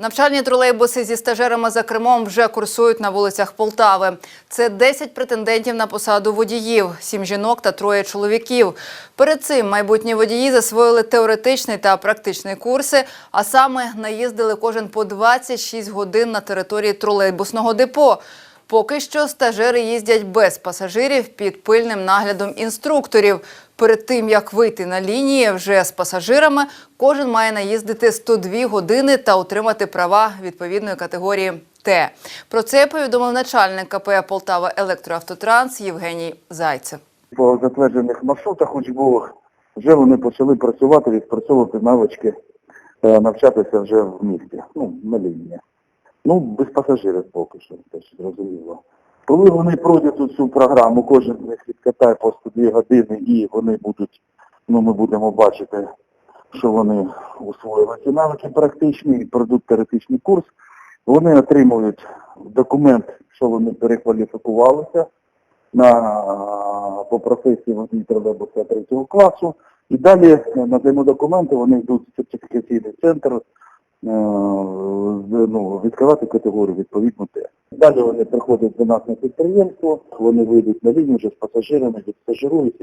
Навчальні тролейбуси зі стажерами за кермом вже курсують на вулицях Полтави. Це 10 претендентів на посаду водіїв, 7 жінок та троє чоловіків. Перед цим майбутні водії засвоїли теоретичний та практичний курси, а саме наїздили кожен по 26 годин на території тролейбусного депо. Поки що стажери їздять без пасажирів під пильним наглядом інструкторів. Перед тим як вийти на лінії вже з пасажирами, кожен має наїздити 102 години та отримати права відповідної категорії Т. Про це повідомив начальник КП Полтава Електроавтотранс Євгеній Зайцев. по затверджених маршрутах учбових вже вони почали працювати, відпрацьовувати навички, е, навчатися вже в місті, ну, на лінії. Ну, без пасажирів поки що, теж зрозуміло. Коли вони пройдуть цю програму, кожен з них відкатає по 102 години і вони будуть, ну ми будемо бачити, що вони усвоїли ці навики практичні і пройдуть теоретичний курс, вони отримують документ, що вони перекваліфікувалися на, по професії водій тролейбуса третього класу. І далі надаємо документи, вони йдуть в сертифікаційний центр, ну, відкривати категорію відповідно те. Далі вони приходять до нас на підприємство, вони вийдуть на лінію вже з пасажирами, відстажируються